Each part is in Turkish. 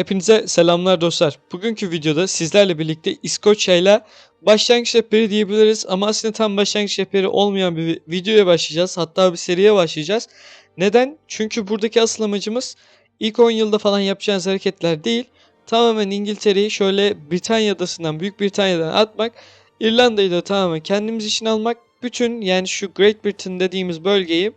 Hepinize selamlar dostlar. Bugünkü videoda sizlerle birlikte İskoçya ile başlangıç rehberi diyebiliriz ama aslında tam başlangıç rehberi olmayan bir videoya başlayacağız. Hatta bir seriye başlayacağız. Neden? Çünkü buradaki asıl amacımız ilk 10 yılda falan yapacağınız hareketler değil. Tamamen İngiltere'yi şöyle Britanya adasından, Büyük Britanya'dan atmak, İrlanda'yı da tamamen kendimiz için almak. Bütün yani şu Great Britain dediğimiz bölgeyi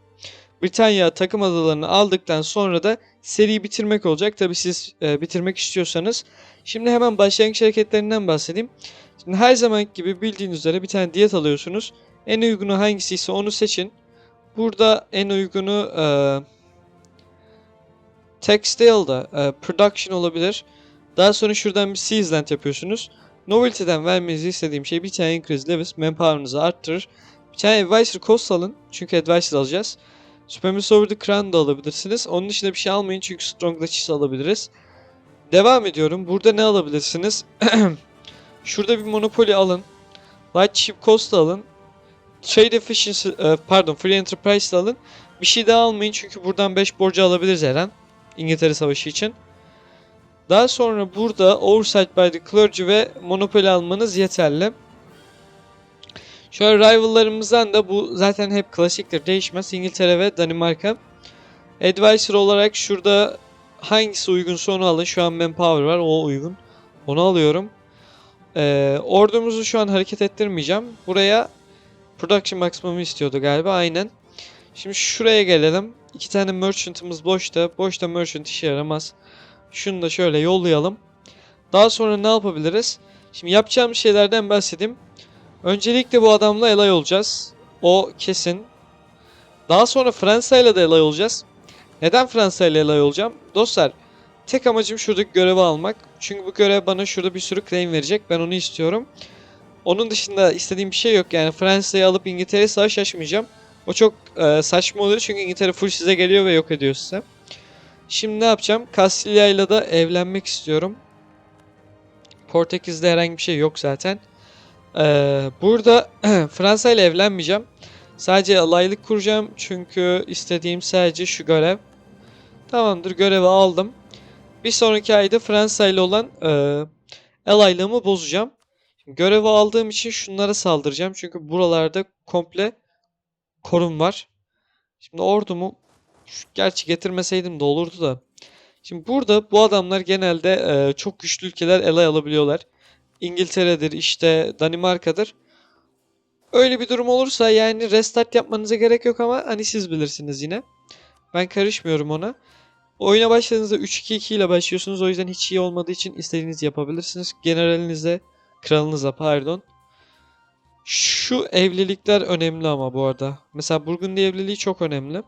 Britanya takım adalarını aldıktan sonra da seriyi bitirmek olacak. Tabi siz e, bitirmek istiyorsanız. Şimdi hemen başlangıç hareketlerinden bahsedeyim. Şimdi her zaman gibi bildiğiniz üzere bir tane diyet alıyorsunuz. En uygunu hangisi ise onu seçin. Burada en uygunu e, Textile'da e, Production olabilir. Daha sonra şuradan bir Seasland yapıyorsunuz. Novelty'den vermenizi istediğim şey bir tane Increase Levels Manpower'ınızı arttırır. Bir tane Advisor Cost alın. Çünkü Advisor alacağız. Supremacy Over the Crown da alabilirsiniz. Onun dışında bir şey almayın çünkü Strong Duchess alabiliriz. Devam ediyorum. Burada ne alabilirsiniz? Şurada bir Monopoly alın. Light Ship Cost alın. Trade Efficiency, e, pardon Free Enterprise alın. Bir şey daha almayın çünkü buradan 5 borcu alabiliriz her an. İngiltere Savaşı için. Daha sonra burada Oversight by the Clergy ve Monopoly almanız yeterli. Şöyle rivallarımızdan da bu zaten hep klasiktir değişmez. İngiltere ve Danimarka. Advisor olarak şurada hangisi uygunsa onu alın. Şu an Manpower var o uygun. Onu alıyorum. Ee, ordumuzu şu an hareket ettirmeyeceğim. Buraya Production Maximum'u istiyordu galiba aynen. Şimdi şuraya gelelim. İki tane Merchant'ımız boşta. Boşta Merchant işe yaramaz. Şunu da şöyle yollayalım. Daha sonra ne yapabiliriz? Şimdi yapacağımız şeylerden bahsedeyim. Öncelikle bu adamla elay olacağız. O kesin. Daha sonra Fransa ile de elay olacağız. Neden Fransa ile elay olacağım? Dostlar tek amacım şuradaki görevi almak. Çünkü bu görev bana şurada bir sürü claim verecek. Ben onu istiyorum. Onun dışında istediğim bir şey yok. Yani Fransa'yı alıp İngiltere'ye savaş açmayacağım. O çok e, saçma olur çünkü İngiltere full size geliyor ve yok ediyor size. Şimdi ne yapacağım? Kastilya ile de evlenmek istiyorum. Portekiz'de herhangi bir şey yok zaten. Ee, burada Fransa ile evlenmeyeceğim. Sadece alaylık kuracağım çünkü istediğim sadece şu görev. Tamamdır görevi aldım. Bir sonraki ayda Fransa ile olan e, bozacağım. Şimdi görevi aldığım için şunlara saldıracağım. Çünkü buralarda komple korun var. Şimdi ordumu gerçi getirmeseydim de olurdu da. Şimdi burada bu adamlar genelde e, çok güçlü ülkeler elay alabiliyorlar. İngiltere'dir işte Danimarka'dır. Öyle bir durum olursa yani restart yapmanıza gerek yok ama hani siz bilirsiniz yine. Ben karışmıyorum ona. Oyuna başladığınızda 3-2-2 ile başlıyorsunuz. O yüzden hiç iyi olmadığı için istediğinizi yapabilirsiniz. Generalinize, kralınıza pardon. Şu evlilikler önemli ama bu arada. Mesela Burgundy evliliği çok önemli.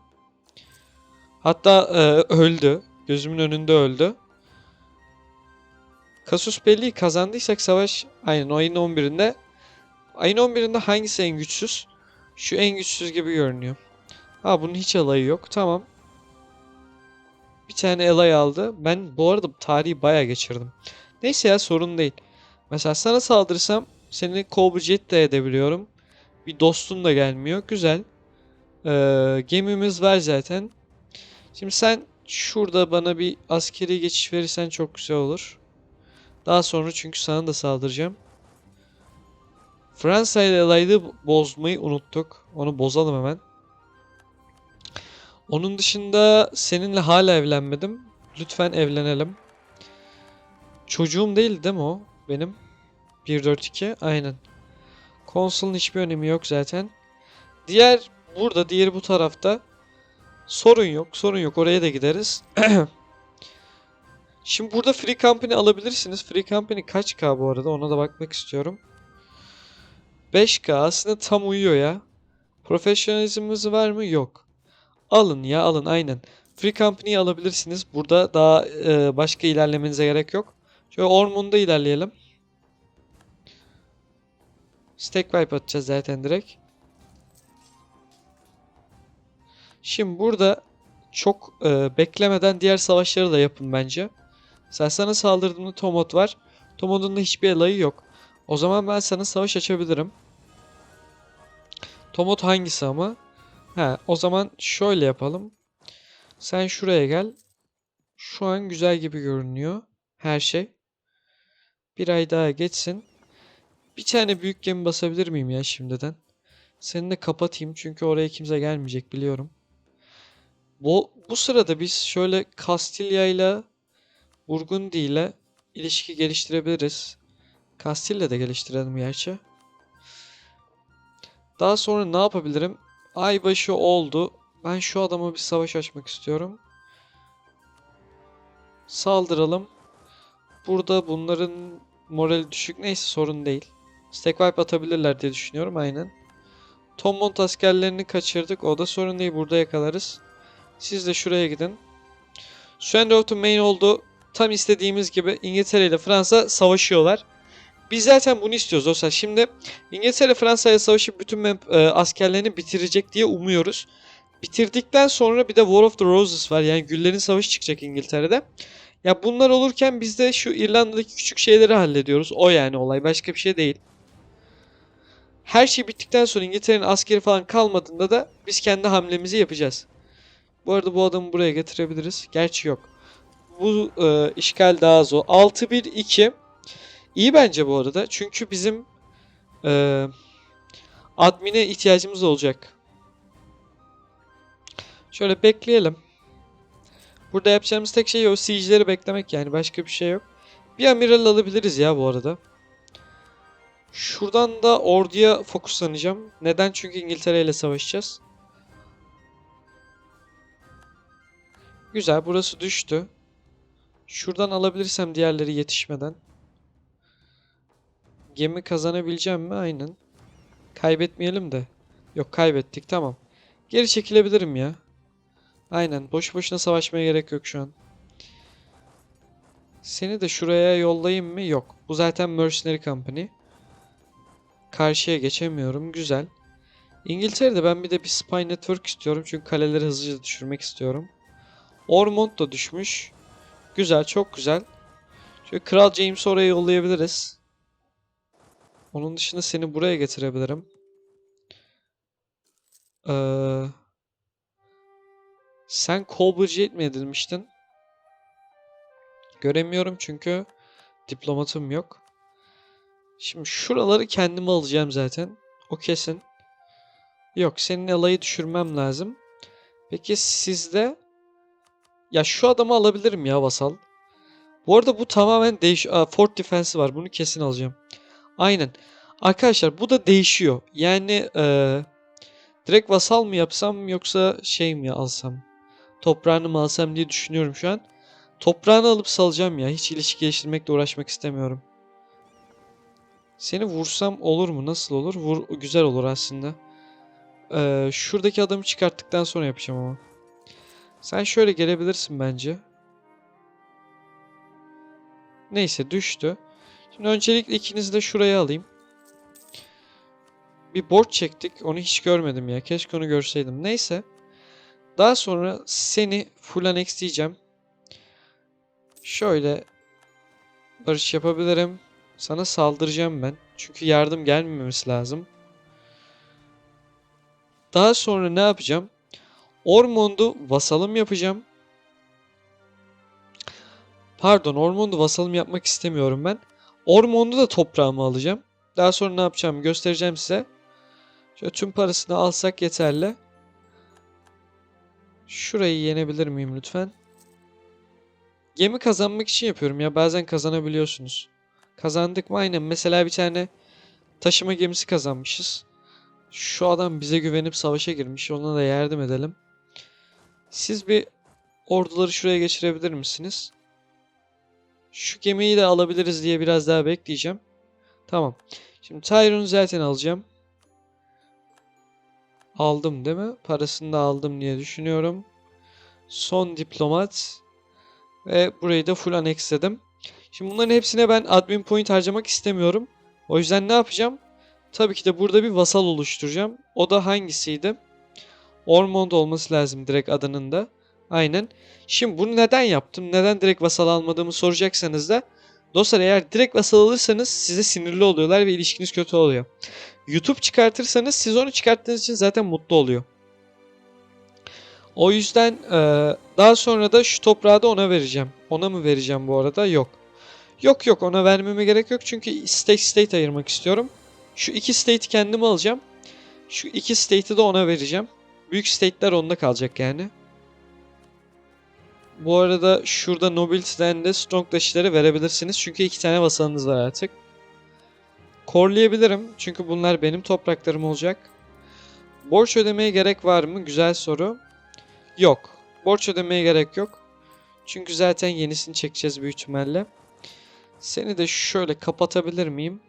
Hatta e, öldü. Gözümün önünde öldü. Kasus belli kazandıysak savaş aynen ayın 11'inde. Ayın 11'inde hangisi en güçsüz? Şu en güçsüz gibi görünüyor. Ha bunun hiç alayı yok. Tamam. Bir tane alay aldı. Ben bu arada tarihi bayağı geçirdim. Neyse ya sorun değil. Mesela sana saldırsam seni Cobra Jet de edebiliyorum. Bir dostun da gelmiyor. Güzel. Ee, gemimiz var zaten. Şimdi sen şurada bana bir askeri geçiş verirsen çok güzel olur. Daha sonra çünkü sana da saldıracağım. Fransa ile alaydı bozmayı unuttuk. Onu bozalım hemen. Onun dışında seninle hala evlenmedim. Lütfen evlenelim. Çocuğum değil değil mi o? Benim. 1-4-2. Aynen. Konsolun hiçbir önemi yok zaten. Diğer burada, diğeri bu tarafta. Sorun yok, sorun yok. Oraya da gideriz. Şimdi burada Free Company alabilirsiniz. Free Company kaç K bu arada? Ona da bakmak istiyorum. 5K aslında tam uyuyor ya. Profesyonelizmimiz var mı? Yok. Alın ya alın aynen. Free Company'yi alabilirsiniz. Burada daha e, başka ilerlemenize gerek yok. Şöyle Ormond'da ilerleyelim. Stack wipe atacağız zaten direkt. Şimdi burada çok e, beklemeden diğer savaşları da yapın bence. Sen sana saldırdığında Tomot var. Tomot'un da hiçbir elayı yok. O zaman ben sana savaş açabilirim. Tomot hangisi ama? Ha, o zaman şöyle yapalım. Sen şuraya gel. Şu an güzel gibi görünüyor. her şey. Bir ay daha geçsin. Bir tane büyük gemi basabilir miyim ya şimdiden? Seni de kapatayım çünkü oraya kimse gelmeyecek biliyorum. Bu, bu sırada biz şöyle Kastilya ile Burgundy ile ilişki geliştirebiliriz. Kastilya da geliştirelim gerçi. Daha sonra ne yapabilirim? Aybaşı oldu. Ben şu adama bir savaş açmak istiyorum. Saldıralım. Burada bunların morali düşük. Neyse sorun değil. Stack wipe atabilirler diye düşünüyorum aynen. Tommont askerlerini kaçırdık. O da sorun değil. Burada yakalarız. Siz de şuraya gidin. Surrender of the Main oldu. Tam istediğimiz gibi İngiltere ile Fransa savaşıyorlar. Biz zaten bunu istiyoruz dostlar. Şimdi İngiltere Fransa'ya savaşıp bütün e, askerlerini bitirecek diye umuyoruz. Bitirdikten sonra bir de War of the Roses var. Yani Güllerin Savaşı çıkacak İngiltere'de. Ya bunlar olurken biz de şu İrlanda'daki küçük şeyleri hallediyoruz. O yani olay. Başka bir şey değil. Her şey bittikten sonra İngiltere'nin askeri falan kalmadığında da biz kendi hamlemizi yapacağız. Bu arada bu adamı buraya getirebiliriz. Gerçi yok. Bu e, işgal daha zor. 6-1-2. İyi bence bu arada. Çünkü bizim e, admine ihtiyacımız olacak. Şöyle bekleyelim. Burada yapacağımız tek şey o siege'leri beklemek yani başka bir şey yok. Bir amiral alabiliriz ya bu arada. Şuradan da orduya fokuslanacağım. Neden? Çünkü İngiltere ile savaşacağız. Güzel burası düştü. Şuradan alabilirsem diğerleri yetişmeden. Gemi kazanabileceğim mi? Aynen. Kaybetmeyelim de. Yok kaybettik tamam. Geri çekilebilirim ya. Aynen. Boş boşuna savaşmaya gerek yok şu an. Seni de şuraya yollayayım mı? Yok. Bu zaten Mercenary Company. Karşıya geçemiyorum. Güzel. İngiltere'de ben bir de bir Spy Network istiyorum. Çünkü kaleleri hızlıca düşürmek istiyorum. Ormond da düşmüş. Güzel. Çok güzel. Şöyle Kral James'i oraya yollayabiliriz. Onun dışında seni buraya getirebilirim. Ee, sen Colbridge'e mi edilmiştin? Göremiyorum çünkü diplomatım yok. Şimdi şuraları kendime alacağım zaten. O kesin. Yok senin alayı düşürmem lazım. Peki sizde ya şu adamı alabilirim ya vasal. Bu arada bu tamamen değiş Aa, Fort Defense'i var. Bunu kesin alacağım. Aynen. Arkadaşlar bu da değişiyor. Yani eee direkt vasal mı yapsam yoksa şey mi alsam? Toprağını mı alsam diye düşünüyorum şu an. Toprağını alıp salacağım ya. Hiç ilişki geliştirmekle uğraşmak istemiyorum. Seni vursam olur mu? Nasıl olur? Vur güzel olur aslında. Ee, şuradaki adamı çıkarttıktan sonra yapacağım ama. Sen şöyle gelebilirsin bence. Neyse düştü. Şimdi öncelikle ikinizi de şuraya alayım. Bir borç çektik. Onu hiç görmedim ya. Keşke onu görseydim. Neyse. Daha sonra seni full annex diyeceğim. Şöyle barış yapabilirim. Sana saldıracağım ben. Çünkü yardım gelmemesi lazım. Daha sonra ne yapacağım? Ormond'u vasalım yapacağım. Pardon, Ormond'u vasalım yapmak istemiyorum ben. Ormond'u da toprağımı alacağım. Daha sonra ne yapacağımı göstereceğim size. Şöyle tüm parasını alsak yeterli. Şurayı yenebilir miyim lütfen? Gemi kazanmak için yapıyorum ya. Bazen kazanabiliyorsunuz. Kazandık mı? Aynen. Mesela bir tane taşıma gemisi kazanmışız. Şu adam bize güvenip savaşa girmiş. Ona da yardım edelim. Siz bir orduları şuraya geçirebilir misiniz? Şu gemiyi de alabiliriz diye biraz daha bekleyeceğim. Tamam. Şimdi Tyron'u zaten alacağım. Aldım değil mi? Parasını da aldım diye düşünüyorum. Son diplomat. Ve burayı da full annexledim. Şimdi bunların hepsine ben admin point harcamak istemiyorum. O yüzden ne yapacağım? Tabii ki de burada bir vasal oluşturacağım. O da hangisiydi? Ormond olması lazım direkt adının da. Aynen. Şimdi bunu neden yaptım? Neden direkt vasal almadığımı soracaksanız da dostlar eğer direkt vasal alırsanız size sinirli oluyorlar ve ilişkiniz kötü oluyor. YouTube çıkartırsanız siz onu çıkarttığınız için zaten mutlu oluyor. O yüzden e, daha sonra da şu toprağı da ona vereceğim. Ona mı vereceğim bu arada? Yok. Yok yok ona vermeme gerek yok çünkü state state ayırmak istiyorum. Şu iki state'i kendim alacağım. Şu iki state'i de ona vereceğim. Büyük state'ler onda kalacak yani. Bu arada şurada Nobility'den de Strong Dash'leri verebilirsiniz. Çünkü iki tane vasalınız var artık. Korlayabilirim. Çünkü bunlar benim topraklarım olacak. Borç ödemeye gerek var mı? Güzel soru. Yok. Borç ödemeye gerek yok. Çünkü zaten yenisini çekeceğiz büyük ihtimalle. Seni de şöyle kapatabilir miyim?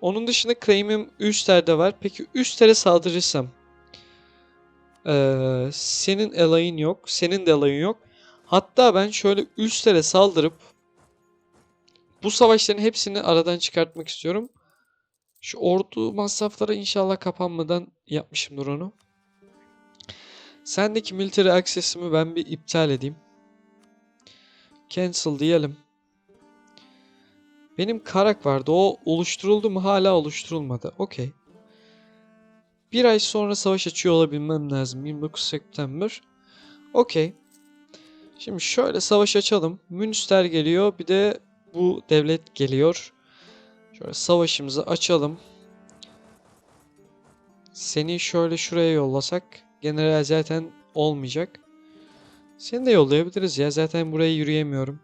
Onun dışında claim'im Üster'de var. Peki Üster'e saldırırsam ee, senin alayın yok. Senin de alayın yok. Hatta ben şöyle Üster'e saldırıp bu savaşların hepsini aradan çıkartmak istiyorum. Şu ordu masrafları inşallah kapanmadan yapmışımdır onu. Sendeki military access'imi ben bir iptal edeyim. Cancel diyelim. Benim karak vardı. O oluşturuldu mu? Hala oluşturulmadı. Okey. Bir ay sonra savaş açıyor olabilmem lazım. 29 September. Okey. Şimdi şöyle savaş açalım. Münster geliyor. Bir de bu devlet geliyor. Şöyle savaşımızı açalım. Seni şöyle şuraya yollasak. General zaten olmayacak. Seni de yollayabiliriz ya. Zaten buraya yürüyemiyorum.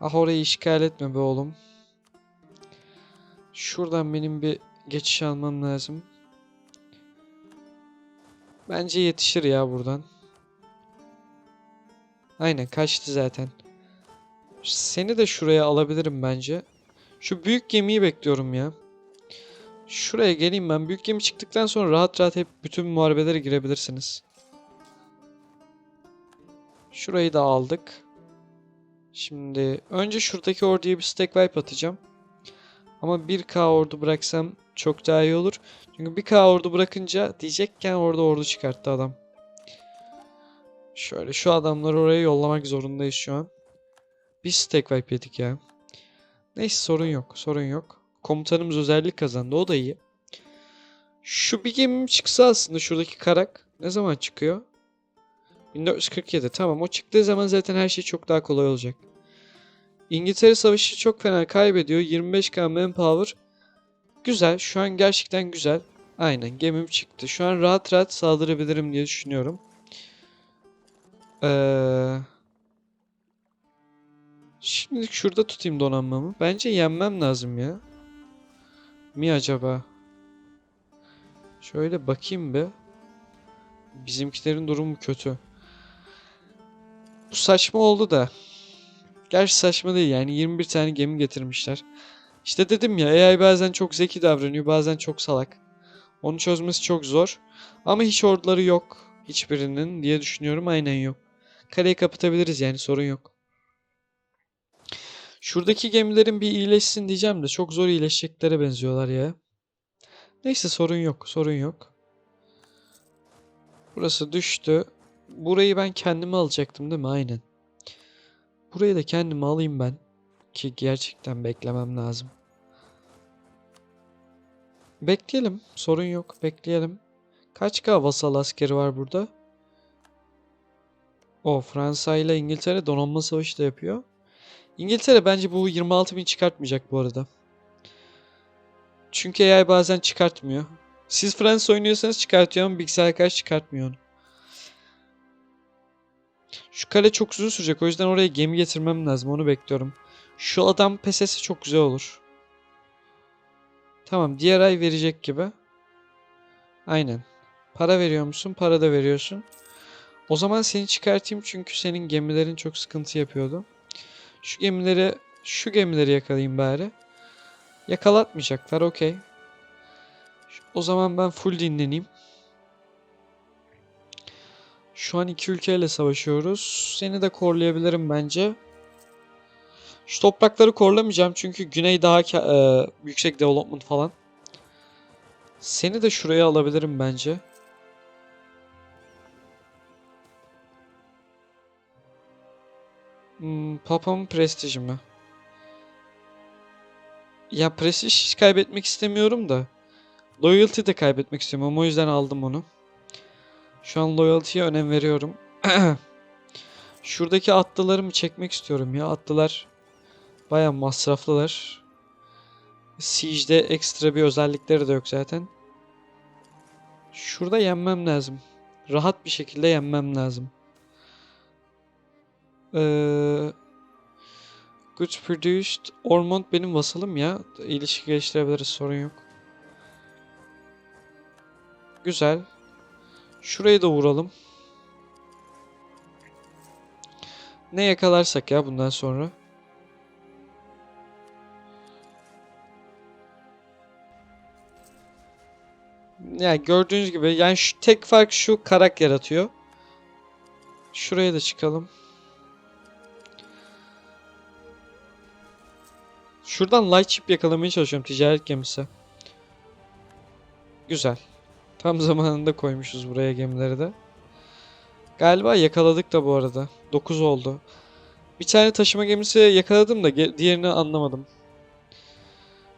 Ah orayı işgal etme be oğlum. Şuradan benim bir geçiş almam lazım. Bence yetişir ya buradan. Aynen kaçtı zaten. Seni de şuraya alabilirim bence. Şu büyük gemiyi bekliyorum ya. Şuraya geleyim ben. Büyük gemi çıktıktan sonra rahat rahat hep bütün muharebelere girebilirsiniz. Şurayı da aldık. Şimdi önce şuradaki orduya bir stack wipe atacağım. Ama 1k ordu bıraksam çok daha iyi olur. Çünkü 1k ordu bırakınca diyecekken orada ordu çıkarttı adam. Şöyle şu adamları oraya yollamak zorundayız şu an. Bir stack wipe yedik ya. Neyse sorun yok. Sorun yok. Komutanımız özellik kazandı. O da iyi. Şu bir gemim çıksa aslında şuradaki karak. Ne zaman çıkıyor? 1447. Tamam o çıktığı zaman zaten her şey çok daha kolay olacak. İngiltere savaşı çok fena kaybediyor. 25k manpower. Güzel. Şu an gerçekten güzel. Aynen gemim çıktı. Şu an rahat rahat saldırabilirim diye düşünüyorum. Ee, şimdilik şurada tutayım donanmamı. Bence yenmem lazım ya. Mi acaba? Şöyle bakayım bir. Bizimkilerin durumu kötü. Bu saçma oldu da. Gerçi saçma değil yani 21 tane gemi getirmişler. İşte dedim ya AI bazen çok zeki davranıyor bazen çok salak. Onu çözmesi çok zor. Ama hiç orduları yok hiçbirinin diye düşünüyorum aynen yok. Kaleyi kapatabiliriz yani sorun yok. Şuradaki gemilerin bir iyileşsin diyeceğim de çok zor iyileşeceklere benziyorlar ya. Neyse sorun yok sorun yok. Burası düştü. Burayı ben kendime alacaktım değil mi? Aynen. Burayı da kendime alayım ben. Ki gerçekten beklemem lazım. Bekleyelim. Sorun yok. Bekleyelim. Kaç K vasal askeri var burada? O Fransa ile İngiltere donanma savaşı da yapıyor. İngiltere bence bu 26 bin çıkartmayacak bu arada. Çünkü AI bazen çıkartmıyor. Siz Fransa oynuyorsanız çıkartıyor ama bilgisayar karşı çıkartmıyor onu. Şu kale çok uzun sürecek. O yüzden oraya gemi getirmem lazım. Onu bekliyorum. Şu adam PSS'i çok güzel olur. Tamam. Diğer ay verecek gibi. Aynen. Para veriyor musun? Para da veriyorsun. O zaman seni çıkartayım çünkü senin gemilerin çok sıkıntı yapıyordu. Şu gemileri şu gemileri yakalayayım bari. Yakalatmayacaklar okey. O zaman ben full dinleneyim. Şu an iki ülkeyle savaşıyoruz. Seni de korlayabilirim bence. Şu toprakları korlamayacağım çünkü güney daha e, yüksek development falan. Seni de şuraya alabilirim bence. Hmm, Papa'mın prestiji mi? Ya prestij kaybetmek istemiyorum da. Loyalty de kaybetmek istemiyorum. O yüzden aldım onu. Şu an loyalty'ye önem veriyorum. Şuradaki atlılarımı çekmek istiyorum ya. Atlılar baya masraflılar. Siege'de ekstra bir özellikleri de yok zaten. Şurada yenmem lazım. Rahat bir şekilde yenmem lazım. Ee, Goods produced. Ormond benim vasalım ya. İlişki geliştirebiliriz sorun yok. Güzel. Şurayı da vuralım. Ne yakalarsak ya bundan sonra. Yani gördüğünüz gibi yani şu tek fark şu karak yaratıyor. Şuraya da çıkalım. Şuradan light chip yakalamaya çalışıyorum ticaret gemisi. Güzel. Tam zamanında koymuşuz buraya gemileri de. Galiba yakaladık da bu arada. 9 oldu. Bir tane taşıma gemisi yakaladım da diğerini anlamadım.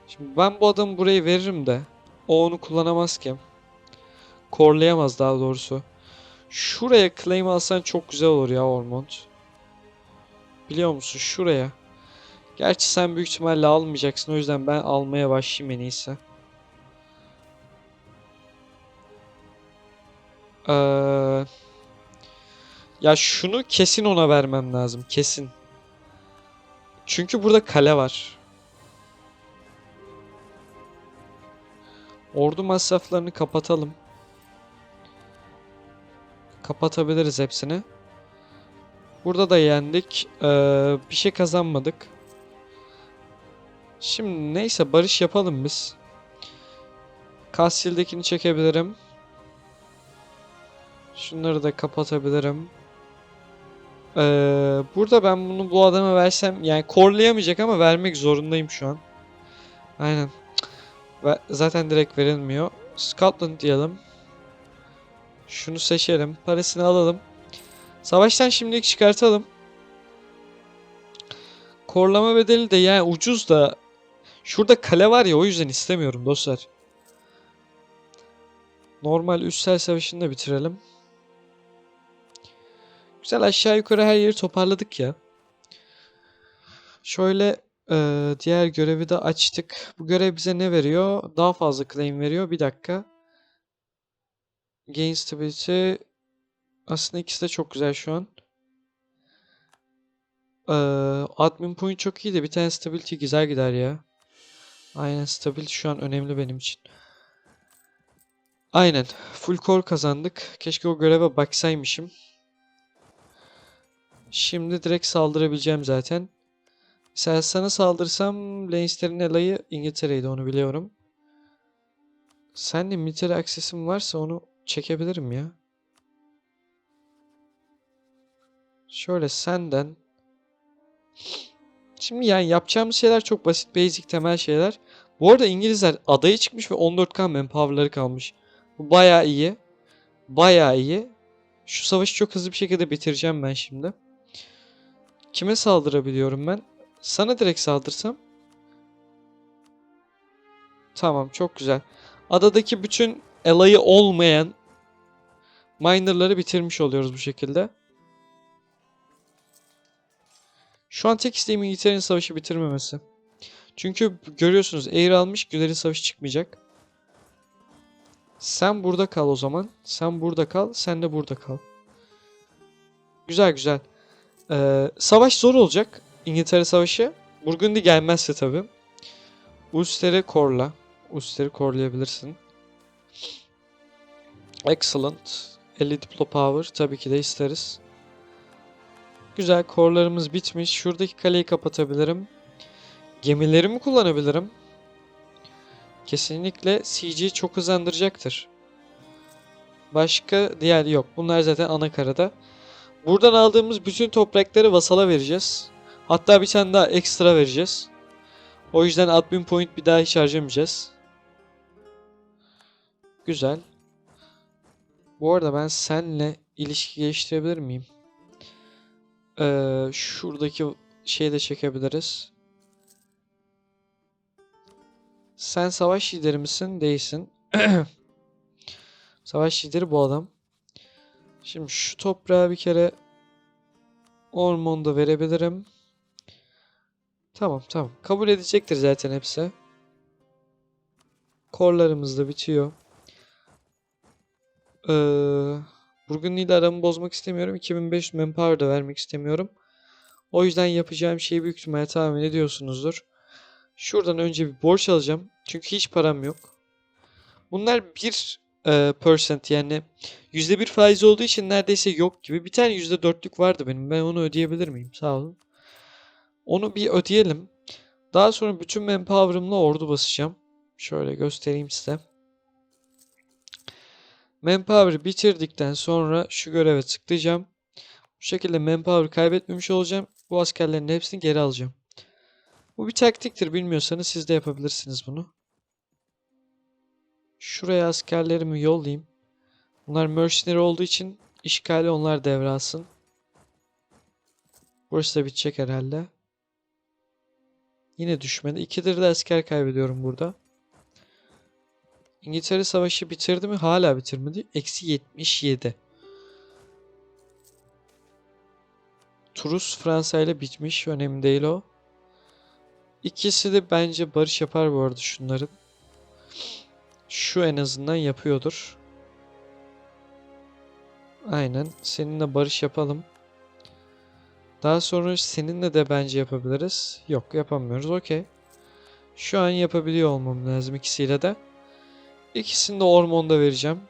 Şimdi ben bu adamı buraya veririm de o onu kullanamaz ki. Korlayamaz daha doğrusu. Şuraya claim alsan çok güzel olur ya Ormond. Biliyor musun şuraya. Gerçi sen büyük ihtimalle almayacaksın o yüzden ben almaya başlayayım en iyisi. Eee... Ya şunu kesin ona vermem lazım. Kesin. Çünkü burada kale var. Ordu masraflarını kapatalım. Kapatabiliriz hepsini. Burada da yendik. Ee, bir şey kazanmadık. Şimdi neyse barış yapalım biz. Kastil'dekini çekebilirim. Şunları da kapatabilirim. Ee, burada ben bunu bu adama versem yani korlayamayacak ama vermek zorundayım şu an. Aynen. Ve zaten direkt verilmiyor. Scotland diyelim. Şunu seçelim. Parasını alalım. Savaştan şimdilik çıkartalım. Korlama bedeli de yani ucuz da şurada kale var ya o yüzden istemiyorum dostlar. Normal üstsel savaşını da bitirelim. Güzel aşağı yukarı her yeri toparladık ya. Şöyle eee, diğer görevi de açtık. Bu görev bize ne veriyor? Daha fazla claim veriyor. Bir dakika. Gain stability. Aslında ikisi de çok güzel şu an. Eee, admin point çok iyi de bir tane stability güzel gider ya. Aynen stability şu an önemli benim için. Aynen. Full core kazandık. Keşke o göreve baksaymışım. Şimdi direkt saldırabileceğim zaten. Mesela sana saldırsam Leinster'in alayı İngiltere'ydi onu biliyorum. Sen de military access'im varsa onu çekebilirim ya. Şöyle senden. Şimdi yani yapacağımız şeyler çok basit, basic, temel şeyler. Bu arada İngilizler adaya çıkmış ve 14k manpower'ları kalmış. Bu bayağı iyi. Bayağı iyi. Şu savaşı çok hızlı bir şekilde bitireceğim ben şimdi. Kime saldırabiliyorum ben? Sana direkt saldırsam. Tamam çok güzel. Adadaki bütün alayı olmayan minerları bitirmiş oluyoruz bu şekilde. Şu an tek isteğim İngiltere'nin savaşı bitirmemesi. Çünkü görüyorsunuz eğri almış Güler'in savaşı çıkmayacak. Sen burada kal o zaman. Sen burada kal. Sen de burada kal. Güzel güzel. Ee, savaş zor olacak. İngiltere Savaşı. Burgundy gelmezse tabi. Ulster'i korla. Ulster'i korlayabilirsin. Excellent. 50 diplo power tabii ki de isteriz. Güzel korlarımız bitmiş. Şuradaki kaleyi kapatabilirim. Gemilerimi kullanabilirim. Kesinlikle CG çok hızlandıracaktır. Başka diğer yok. Bunlar zaten ana karada. Buradan aldığımız bütün toprakları vasala vereceğiz. Hatta bir tane daha ekstra vereceğiz. O yüzden admin point bir daha hiç harcamayacağız. Güzel. Bu arada ben senle ilişki geliştirebilir miyim? Ee, şuradaki şeyi de çekebiliriz. Sen savaş lideri misin? Değilsin. Savaş lideri bu adam. Şimdi şu toprağı bir kere Ormon da verebilirim. Tamam tamam. Kabul edecektir zaten hepsi. Korlarımız da bitiyor. Ee, Burgundy ile aramı bozmak istemiyorum. 2500 manpower da vermek istemiyorum. O yüzden yapacağım şeyi büyük ihtimalle tahmin ediyorsunuzdur. Şuradan önce bir borç alacağım. Çünkü hiç param yok. Bunlar 1 e, percent yani %1 faiz olduğu için neredeyse yok gibi. Bir tane %4'lük vardı benim. Ben onu ödeyebilir miyim? Sağ olun. Onu bir ödeyelim. Daha sonra bütün manpower'ımla ordu basacağım. Şöyle göstereyim size. Manpower bitirdikten sonra şu göreve tıklayacağım. Bu şekilde manpower kaybetmemiş olacağım. Bu askerlerin hepsini geri alacağım. Bu bir taktiktir. Bilmiyorsanız siz de yapabilirsiniz bunu. Şuraya askerlerimi yollayayım. Bunlar mercenary olduğu için işgali onlar devralsın. Burası da bitecek herhalde. Yine düşmedi. İkidir de asker kaybediyorum burada. İngiltere savaşı bitirdi mi? Hala bitirmedi. Eksi 77. Turus Fransa ile bitmiş. Önemli değil o. İkisi de bence barış yapar bu arada şunların. Şu en azından yapıyordur. Aynen. Seninle barış yapalım. Daha sonra seninle de bence yapabiliriz. Yok yapamıyoruz. Okey. Şu an yapabiliyor olmam lazım ikisiyle de. İkisini de ormonda vereceğim.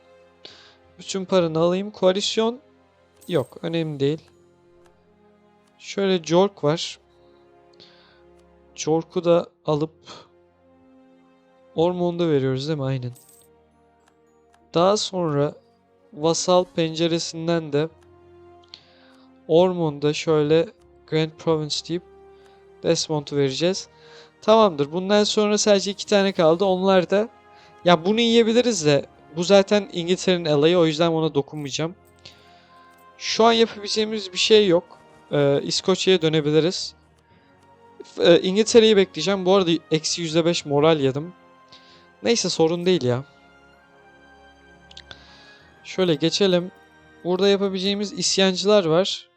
Bütün paranı alayım. Koalisyon yok. Önemli değil. Şöyle Jork var. Jork'u da alıp Ormonda veriyoruz değil mi? Aynen. Daha sonra Vasal penceresinden de Ormonda şöyle Grand Province deyip Desmond'u vereceğiz. Tamamdır. Bundan sonra sadece iki tane kaldı. Onlar da ya bunu yiyebiliriz de bu zaten İngiltere'nin alayı o yüzden ona dokunmayacağım. Şu an yapabileceğimiz bir şey yok. Ee, İskoçya'ya dönebiliriz. Ee, İngiltere'yi bekleyeceğim. Bu arada eksi %5 moral yedim. Neyse sorun değil ya. Şöyle geçelim. Burada yapabileceğimiz isyancılar var.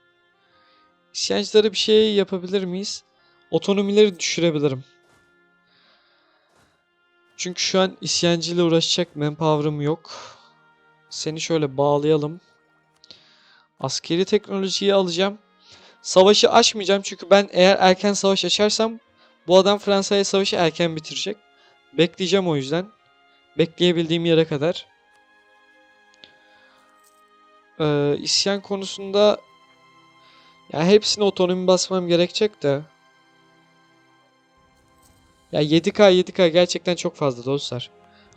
İsyancılara bir şey yapabilir miyiz? Otonomileri düşürebilirim. Çünkü şu an isyancıyla uğraşacak manpower'ım yok. Seni şöyle bağlayalım. Askeri teknolojiyi alacağım. Savaşı açmayacağım çünkü ben eğer erken savaş açarsam bu adam Fransa'ya savaşı erken bitirecek. Bekleyeceğim o yüzden. Bekleyebildiğim yere kadar. Ee, isyan konusunda ya hepsine otonomi basmam gerekecek de. Ya 7K 7K gerçekten çok fazla dostlar.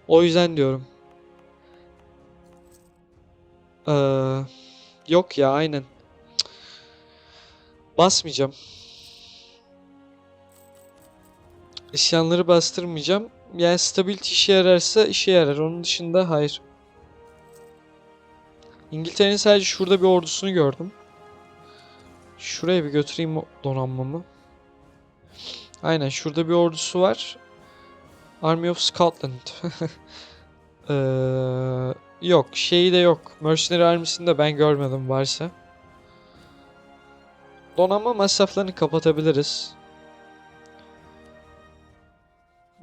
O yüzden diyorum. Ee, yok ya aynen. Basmayacağım. İsyanları bastırmayacağım. Yani stability işe yararsa işe yarar. Onun dışında hayır. İngiltere'nin sadece şurada bir ordusunu gördüm. Şuraya bir götüreyim donanmamı. Aynen şurada bir ordusu var. Army of Scotland. ee, yok şeyi de yok. Mercenary Army'sini de ben görmedim varsa. Donanma masraflarını kapatabiliriz.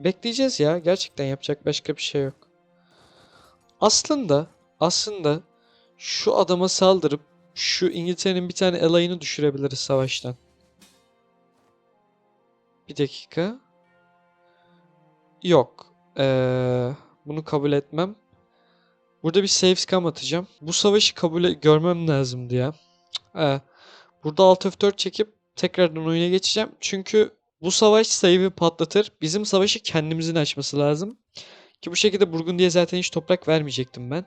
Bekleyeceğiz ya. Gerçekten yapacak başka bir şey yok. Aslında aslında şu adama saldırıp şu İngiltere'nin bir tane alayını düşürebiliriz savaştan. Bir dakika. Yok. Ee, bunu kabul etmem. Burada bir save scam atacağım. Bu savaşı kabul e- görmem lazımdı ya. Ee, burada Alt F4 çekip tekrardan oyuna geçeceğim. Çünkü bu savaş save'i patlatır. Bizim savaşı kendimizin açması lazım. Ki bu şekilde Burgundy'ye zaten hiç toprak vermeyecektim ben.